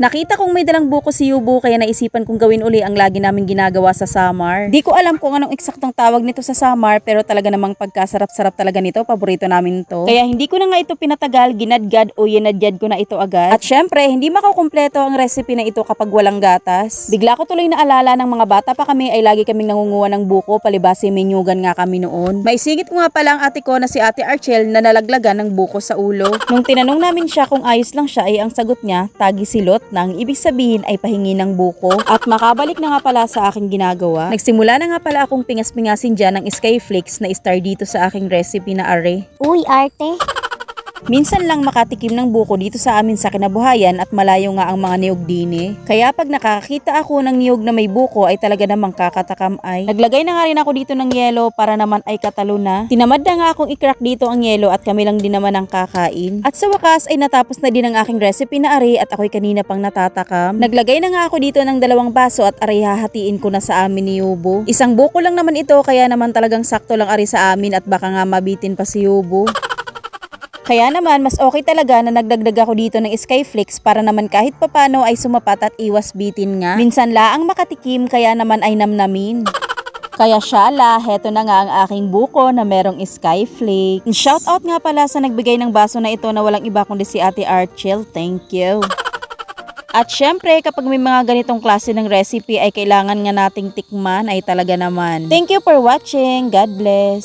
Nakita kong may dalang buko si Yubo kaya naisipan kong gawin uli ang lagi namin ginagawa sa Samar. Di ko alam kung anong eksaktong tawag nito sa Samar pero talaga namang pagkasarap-sarap talaga nito. Paborito namin to. Kaya hindi ko na nga ito pinatagal, ginadgad o yinadyad ko na ito agad. At syempre, hindi makukumpleto ang recipe na ito kapag walang gatas. Bigla ko tuloy naalala ng mga bata pa kami ay lagi kaming nangunguha ng buko palibasi may nyugan nga kami noon. Maisigit ko nga pala ang ate ko na si ate Archel na nalaglagan ng buko sa ulo. Nung tinanong namin siya kung ayos lang siya ay ang sagot niya, tagi silot na ang ibig sabihin ay pahingi ng buko. At makabalik na nga pala sa aking ginagawa. Nagsimula na nga pala akong pingas-pingasin dyan ng Skyflakes na star dito sa aking recipe na are. Uy, arte. Minsan lang makatikim ng buko dito sa amin sa kinabuhayan at malayo nga ang mga niyog dini. Kaya pag nakakita ako ng niyog na may buko ay talaga namang kakatakam ay. Naglagay na nga rin ako dito ng yelo para naman ay katalo na. Tinamad na nga akong i-crack dito ang yelo at kami lang din naman ang kakain. At sa wakas ay natapos na din ang aking recipe na ari at ako'y kanina pang natatakam. Naglagay na nga ako dito ng dalawang baso at ari hahatiin ko na sa amin ni Yubo. Isang buko lang naman ito kaya naman talagang sakto lang ari sa amin at baka nga mabitin pa si Yubo. Kaya naman, mas okay talaga na nagdagdag ako dito ng Skyflix para naman kahit papano ay sumapat at iwas bitin nga. Minsan laang makatikim kaya naman ay namnamin. Kaya syala, heto na nga ang aking buko na merong Skyflake. Shoutout nga pala sa nagbigay ng baso na ito na walang iba kundi si Ate Archel. Thank you. At syempre, kapag may mga ganitong klase ng recipe ay kailangan nga nating tikman ay talaga naman. Thank you for watching. God bless.